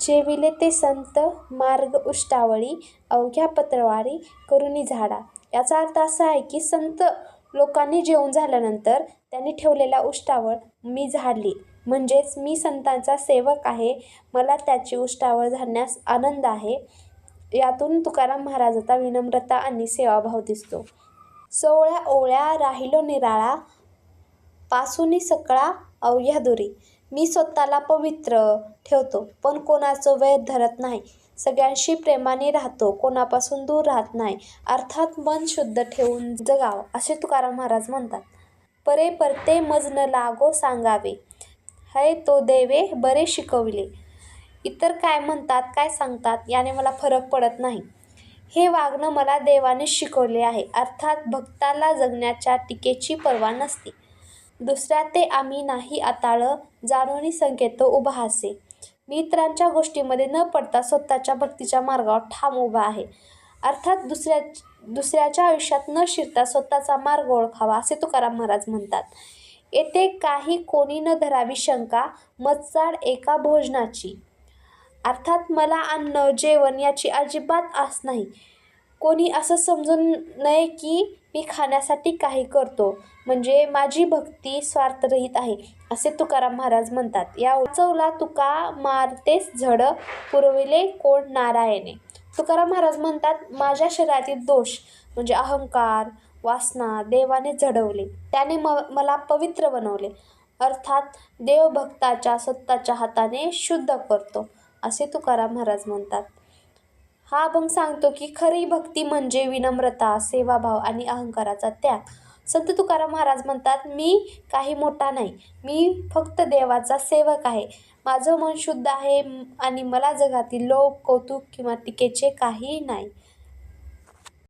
जेविले ते संत मार्ग उष्टावळी अवघ्या पत्रवारी करुणी झाडा. याचा अर्थ असा आहे की संत लोकांनी जेवून झाल्यानंतर त्यांनी ठेवलेला उष्टावळ मी झाडली. म्हणजेच मी संतांचा सेवक आहे. मला त्याची उष्टावळ झाडण्यास आनंद आहे. यातून तुकाराम महाराजाचा विनम्रता आणि सेवाभाव दिसतो. सोवळ्या ओवळ्या राहिलो निराळा पासूनी सकळा अवघ्या दुरी. मी स्वतःला पवित्र ठेवतो पण कोणाचं वैर धरत नाही. सगळ्यांशी प्रेमाने राहतो कोणापासून दूर राहत नाही. अर्थात मन शुद्ध ठेवून जगावं असे तुकाराम महाराज म्हणतात. परे परते मज न लागो सांगावे. है तो देवे बरे शिकविले. इतर काय म्हणतात काय सांगतात याने मला फरक पडत नाही. हे वागणं मला देवाने शिकवले आहे. अर्थात भक्ताला जगण्याच्या टीकेची पर्वा नसते. दुसऱ्या ते आम्ही नाही आताळ जाणूनी संकेत उभा असे मी इतरांच्या गोष्टीमध्ये न पडता स्वतःच्या भक्तीच्या मार्गावर ठाम उभा आहे. अर्थात दुसऱ्या दुसऱ्याच्या आयुष्यात न शिरता स्वतःचा मार्ग ओळखावा असे तुकाराम महाराज म्हणतात. येथे काही कोणी न धरावी शंका मत्साड एका भोजनाची. अर्थात मला अन्न जेवण याची अजिबात आस नाही. कोणी असं समजून नये की मी खाण्यासाठी काही करतो. म्हणजे माझी भक्ती स्वार्थरहित आहे असे तुकाराम महाराज म्हणतात. या चवला तुका मारतेस झड पुरविले कोण नारायणे. तुकाराम महाराज म्हणतात माझ्या शरीरातील दोष म्हणजे अहंकार वासना देवाने झडवले. त्याने म मला पवित्र बनवले. अर्थात देवभक्ताच्या स्वतःच्या हाताने शुद्ध करतो असे तुकाराम महाराज म्हणतात. हा अभंग सांगतो की खरी भक्ती म्हणजे विनम्रता सेवाभाव आणि अहंकाराचा त्याग. संत तुकाराम महाराज म्हणतात मी काही मोठा नाही मी फक्त देवाचा सेवक आहे. माझं मन शुद्ध आहे आणि मला जगातील लोक कौतुक किंवा टीकेचे काही नाही.